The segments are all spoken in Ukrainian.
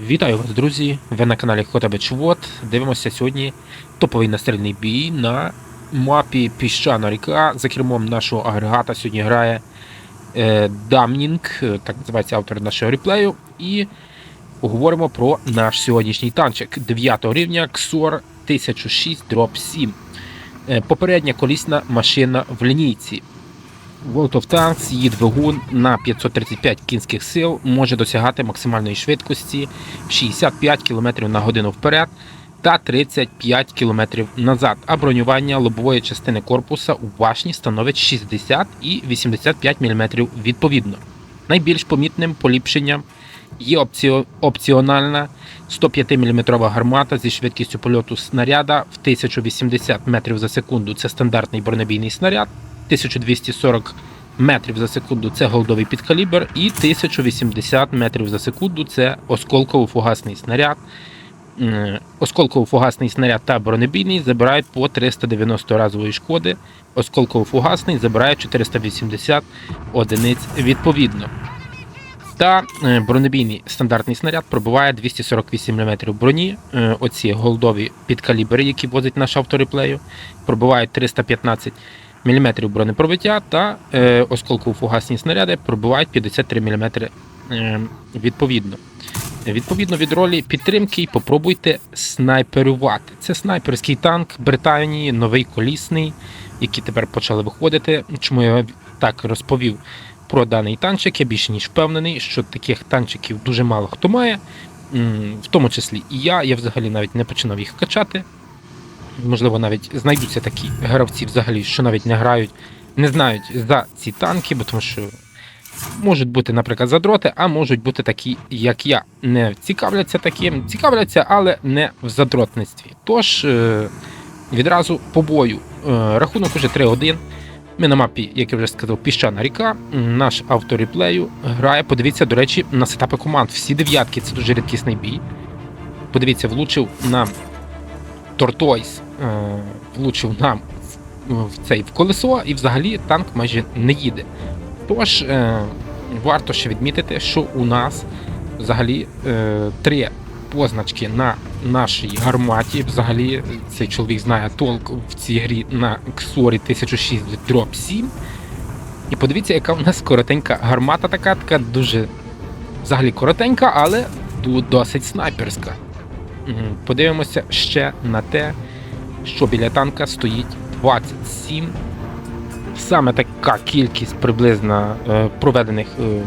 Вітаю вас, друзі! Ви на каналі Хотабечвод. Дивимося сьогодні топовий настрільний бій на мапі Піщана ріка. За кермом нашого агрегата сьогодні грає е, Дамнінг, е, так називається автор нашого реплею. І поговоримо про наш сьогоднішній танчик 9 рівня XOR 1006 Drop 7. Е, попередня колісна машина в лінійці. World of Tanks, її двигун на 535 кінських сил може досягати максимальної швидкості 65 км на годину вперед та 35 км назад, а бронювання лобової частини корпуса у башні становить 60 і 85 мм відповідно. Найбільш помітним поліпшенням є опціо- опціональна 105 мм гармата зі швидкістю польоту снаряда в 1080 метрів за секунду. Це стандартний бронебійний снаряд. 1240 метрів за секунду це голдовий підкалібр, і 1080 метрів за секунду це осколково-фугасний снаряд. Осколково-фугасний снаряд та бронебійний забирають по 390 разової шкоди. Осколково-фугасний забирає 480 одиниць відповідно. Та е, бронебійний стандартний снаряд пробиває 248 мм броні. Е, Оці голдові підкалібри, які возить наш автореплею, пробивають 315 мм бронепробиття та е, осколково-фугасні снаряди пробивають 53 мм е, відповідно. Відповідно від ролі підтримки, попробуйте снайперувати. Це снайперський танк Британії, новий колісний, який тепер почали виходити. Чому я так розповів про даний танчик? Я більше ніж впевнений, що таких танчиків дуже мало хто має, в тому числі і я. Я взагалі навіть не починав їх качати. Можливо, навіть знайдуться такі гравці, взагалі, що навіть не грають, не знають за ці танки, бо тому що можуть бути, наприклад, задроти, а можуть бути такі, як я, не цікавляться таким, цікавляться, але не в задротництві. Тож е, відразу по бою. Е, Рахунок уже 3-1. Ми на мапі, як я вже сказав, піщана ріка. Наш авторіплею грає. Подивіться, до речі, на сетапи команд. Всі дев'ятки це дуже рідкісний бій. Подивіться, влучив нам Тортойс, е, влучив нам в, цей в колесо, і взагалі танк майже не їде. Тож е, варто ще відмітити, що у нас взагалі е, три позначки на нашій гарматі. Взагалі цей чоловік знає толк в цій грі на Ксорі 1006 Drop 7. І подивіться, яка у нас коротенька гармата, така, така дуже взагалі коротенька, але досить снайперська. Подивимося ще на те, що біля танка стоїть 27 саме така кількість приблизно е, проведених е,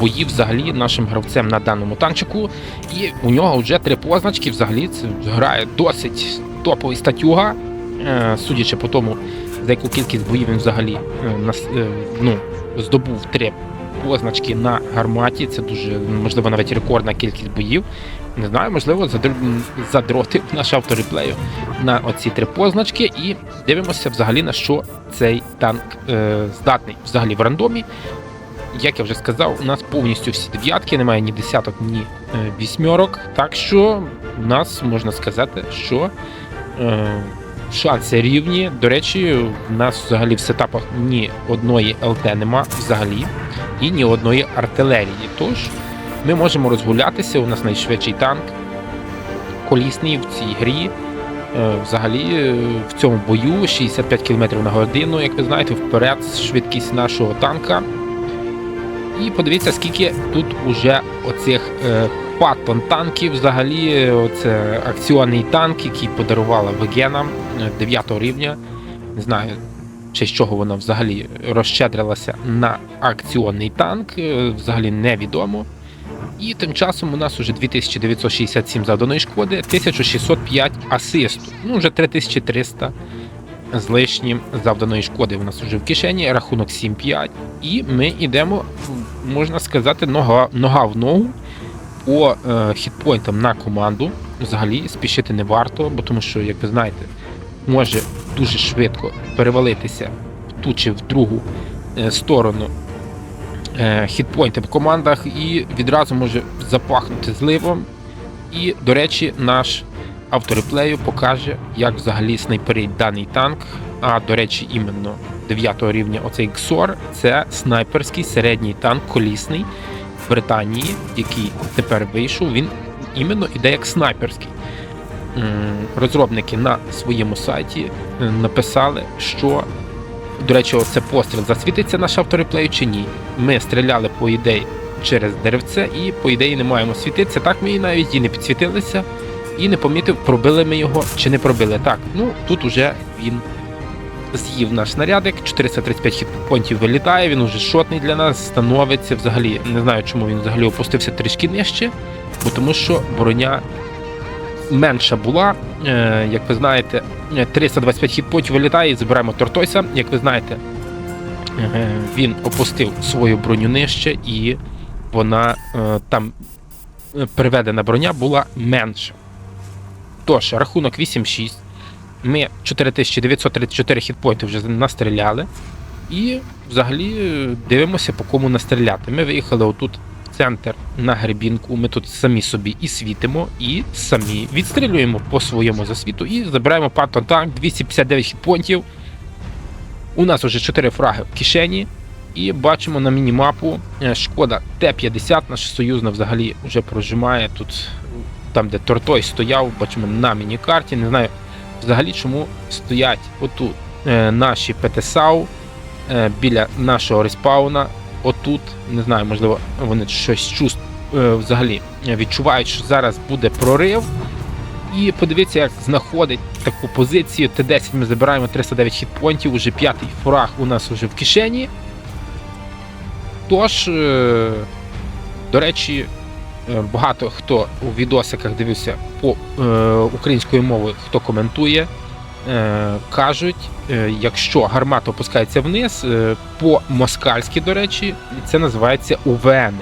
боїв взагалі нашим гравцем на даному танчику. І у нього вже три позначки. Взагалі це грає досить топовий статюга, е, судячи по тому, за яку кількість боїв він взагалі ну, здобув три позначки на гарматі. Це дуже можливо навіть рекордна кількість боїв. Не знаю, можливо, задр- задротив наш автореплею на оці три позначки і дивимося взагалі на що цей танк е, здатний взагалі в рандомі. Як я вже сказав, у нас повністю всі дев'ятки, немає ні десяток, ні е, вісьмерок. Так що у нас можна сказати, що е, шанси рівні. До речі, у нас взагалі в сетапах ні одної ЛТ нема взагалі, і ні одної артилерії. Тож ми можемо розгулятися. У нас найшвидший танк колісний в цій грі. Е, Взагалі е, в цьому бою 65 км на годину, як ви знаєте, вперед швидкість нашого танка. І подивіться, скільки тут уже оцих е, паттон танків. Взагалі, е, оце акціонний танк, який подарувала Вегена 9 рівня. Не знаю, чи з чого вона взагалі розщедрилася на акціонний танк, е, взагалі невідомо. І тим часом у нас уже 2967 завданої шкоди, 1605 асисту. Ну, вже 3300 з лишнім завданої шкоди у нас вже в кишені, рахунок 7-5. І ми йдемо, можна сказати, нога, нога в ногу по е, хітпойнтам на команду. Взагалі спішити не варто, бо тому що, як ви знаєте, може дуже швидко перевалитися в ту чи в другу е, сторону е, хітпойнти в командах і відразу може запахнути зливом. І, до речі, наш автореплею покаже, як взагалі снайперить даний танк. А до речі, іменно 9 рівня оцей XOR це снайперський середній танк колісний, в Британії, який тепер вийшов, він іменно іде як снайперський. Розробники на своєму сайті е, написали, що, до речі, це постріл засвітиться наш автореплей чи ні. Ми стріляли по ідеї через деревце, і по ідеї не маємо світитися. Так ми і навіть і не підсвітилися, і не помітив, пробили ми його чи не пробили. Так, ну тут уже він з'їв наш снарядик, 435 хітпонтів вилітає, він уже шотний для нас, становиться взагалі. Не знаю, чому він взагалі опустився трішки нижче, бо тому що броня менша була. Е, як ви знаєте, е, 325 хітпонтів вилітає і забираємо Тортойса. Як ви знаєте, е, він опустив свою броню нижче і вона е, там е, переведена броня була менша. Тож, рахунок 8-6. Ми 4934 хітпойнти вже настріляли. І взагалі е, дивимося, по кому настріляти. Ми виїхали отут центр на гребінку. Ми тут самі собі і світимо, і самі відстрілюємо по своєму засвіту і забираємо паттон танк 259 хітпойнтів. У нас вже 4 фраги в кишені. І бачимо на мінімапу е, шкода Т-50, наша союзна взагалі вже прожимає тут, там де Тортой стояв, бачимо на міні-карті. Не знаю взагалі чому стоять отут е, наші ПТСАУ е, біля нашого респауна. Отут, не знаю, можливо, вони щось чувств, е, взагалі відчувають, що зараз буде прорив. І подивіться, як знаходить таку позицію. Т-10 ми забираємо 309 хітпонтів, уже п'ятий фраг у нас вже в кишені. Тож, е, до речі, е, багато хто у відосиках дивився по українською мовою, хто коментує, кажуть, е, якщо гармата опускається вниз, е, по-москальськи, до речі, це називається УВН.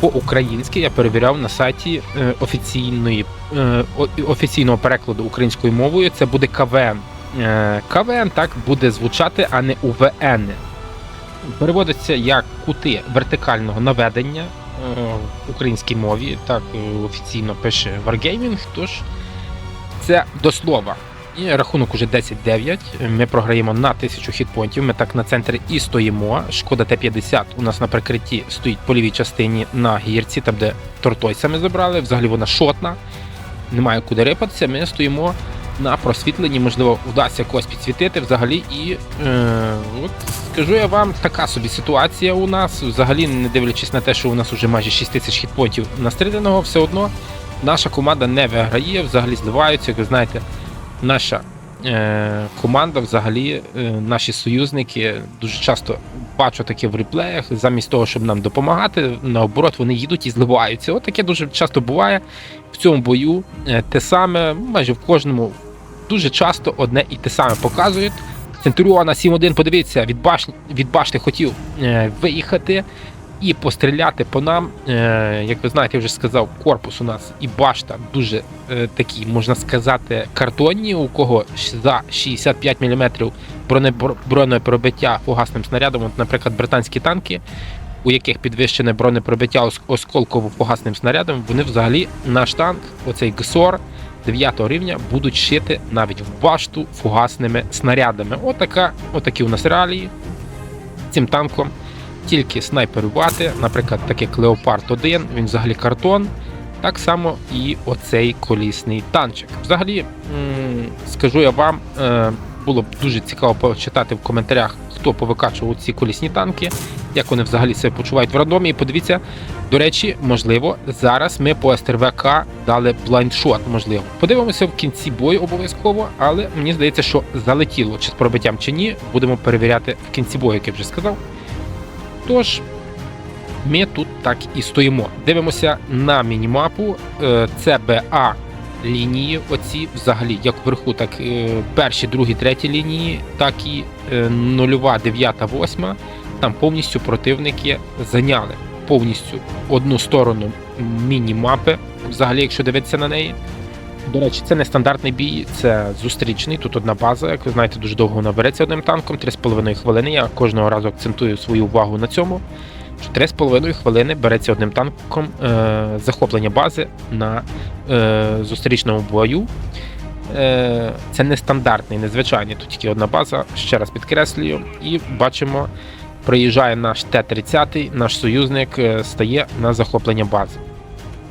По-українськи я перевіряв на сайті е, офіційної, е, офіційного перекладу українською мовою, це буде КВН. Е, КВН так буде звучати, а не УВН. Переводиться як кути вертикального наведення е, в українській мові, так е, офіційно пише Wargaming, тож це до слова. Рахунок уже 10-9. Ми програємо на 1000 хітпонтів. Ми так на центрі і стоїмо. Шкода Т-50 у нас на прикритті стоїть по лівій частині на гірці, там де тортойса ми забрали. Взагалі вона шотна, немає куди рипатися. Ми стоїмо на просвітленні, можливо, вдасться когось підсвітити взагалі. І е, от скажу я вам, така собі ситуація у нас. Взагалі, не дивлячись на те, що у нас вже майже 6 тисяч хітпонтів настріляного, все одно наша команда не виграє, взагалі зливаються, як ви знаєте, наша. е, Команда, взагалі, е, наші союзники дуже часто бачу таке в реплеях, замість того, щоб нам допомагати, наоборот, вони їдуть і зливаються. От таке дуже часто буває в цьому бою. е, Те саме, майже в кожному, дуже часто одне і те саме показують. Центуріона 7-1, подивіться, від башні, від башти хотів е, виїхати і постріляти по нам. Е, як ви знаєте, я вже сказав, корпус у нас і башта дуже е, такі, можна сказати, картонні, у кого за 65 мм бронепробиття фугасним снарядом, от, наприклад, британські танки. У яких підвищене бронепробиття осколково-фугасним снарядом, вони взагалі наш танк, оцей ГСОР 9 рівня, будуть шити навіть в башту фугасними снарядами. Отака, отакі у нас реалії цим танком. Тільки снайперувати, наприклад, такий Клеопард 1, він взагалі картон. Так само і оцей колісний танчик. Взагалі, скажу я вам, е, було б дуже цікаво почитати в коментарях, хто повикачував ці колісні танки, як вони взагалі себе почувають в рандомі. І подивіться, до речі, можливо, зараз ми по СТРВК дали блайндшот, можливо. Подивимося в кінці бою обов'язково, але мені здається, що залетіло чи з пробиттям чи ні, будемо перевіряти в кінці бою, як я вже сказав. Тож, ми тут так і стоїмо. Дивимося на мінімапу. Е, ЦБА лінії, оці взагалі, як вверху, так е, перші, другі, треті лінії, так і е, нульова, дев'ята, восьма. Там повністю противники зайняли повністю одну сторону міні-мапи, взагалі, якщо дивитися на неї. До речі, це не стандартний бій, це зустрічний. Тут одна база, як ви знаєте, дуже довго вона береться одним танком, 3,5 хвилини. Я кожного разу акцентую свою увагу на цьому. що 3,5 хвилини береться одним танком е, захоплення бази на е, зустрічному бою. Е, це не стандартний, незвичайний. Тут тільки одна база, ще раз підкреслюю, і бачимо приїжджає наш Т-30, наш союзник е, стає на захоплення бази.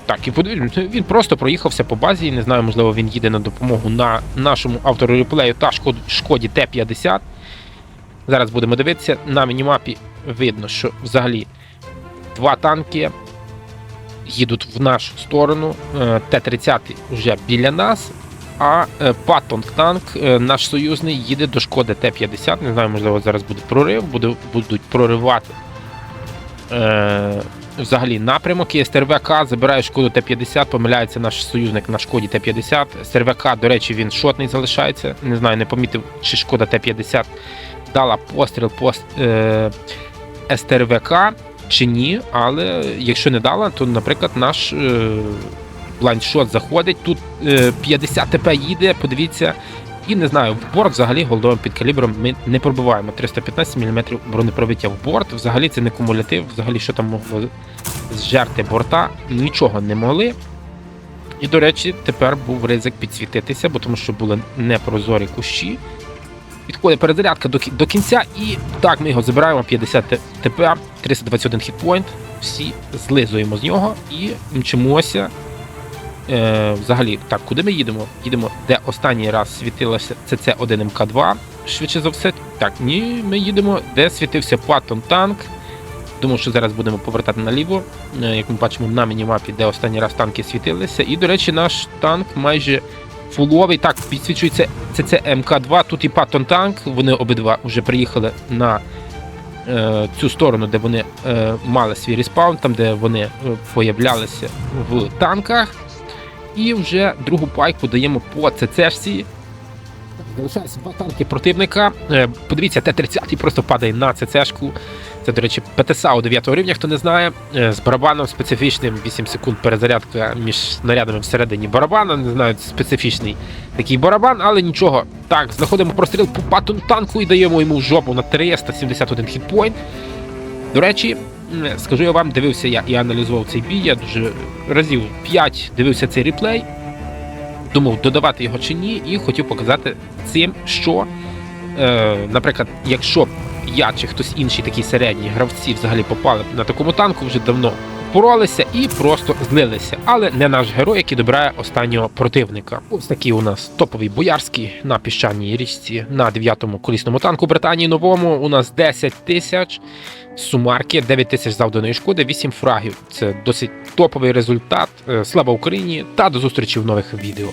Так, і подивіться, він просто проїхався по базі. Не знаю, можливо, він їде на допомогу на нашому автору реплею та шкоді Т-50. Зараз будемо дивитися. На мінімапі видно, що взагалі два танки їдуть в нашу сторону. Е, Т-30 вже біля нас. А е, Паттонг танк, е, наш союзний, їде до шкоди Т-50. Не знаю, можливо, зараз буде прорив, будуть проривати взагалі напрямок. І СТРВК забирає шкоду Т-50, помиляється наш союзник на шкоді Т-50. СТРВК, до речі, він шотний залишається. Не знаю, не помітив, чи шкода Т-50 дала постріл по е, СТРВК чи ні. Але якщо не дала, то, наприклад, наш е, блайндшот заходить. Тут е, 50 ТП їде, подивіться. І не знаю, в борт взагалі голдовим під калібром ми не пробиваємо 315 мм бронепробиття в борт. Взагалі це не кумулятив, взагалі що там могло зжерти борта, нічого не могли. І, до речі, тепер був ризик підсвітитися, бо тому що були непрозорі кущі. Підходить перезарядка до, до кінця, і так ми його забираємо 50 ТП, 321 хітпойнт. Всі злизуємо з нього і мчимося. Е, взагалі, так, куди ми їдемо? Їдемо, де останній раз світилося ЦЦ1 МК2. Швидше за все. Так, ні, ми їдемо, де світився Паттон танк. Думаю, що зараз будемо повертати наліво. Е, Як ми бачимо на мінімапі, де останній раз танки світилися. І, до речі, наш танк майже фуловий. Так, підсвічується ЦЦ МК2. Тут і Паттон танк. Вони обидва вже приїхали на е, цю сторону, де вони е, мали свій респаун, там де вони е, появлялися в танках. І вже другу пайку даємо по ЦЦшці. Залишаються два танки противника. Е, Подивіться, Т-30 просто падає на ЦЦшку. Це, до речі, ПТСА у 9 рівня, хто не знає. Е, З барабаном специфічним 8 секунд перезарядка між снарядами всередині барабана. Не знаю, специфічний такий барабан, але нічого. Так, знаходимо простріл по патон танку і даємо йому жопу на 371 хітпойнт. До речі, скажу я вам, дивився я і аналізував цей бій. Я дуже разів 5 дивився цей реплей. Думав, додавати його чи ні, і хотів показати цим, що, е, наприклад, якщо я чи хтось інший такі середні гравці взагалі попали на такому танку, вже давно боролися і просто злилися. Але не наш герой, який добирає останнього противника. Ось такий у нас топовий боярський на піщаній річці на 9-му колісному танку Британії новому. У нас 10 тисяч сумарки, 9 тисяч завданої шкоди, 8 фрагів. Це досить топовий результат. Е, Слава Україні та до зустрічі в нових відео.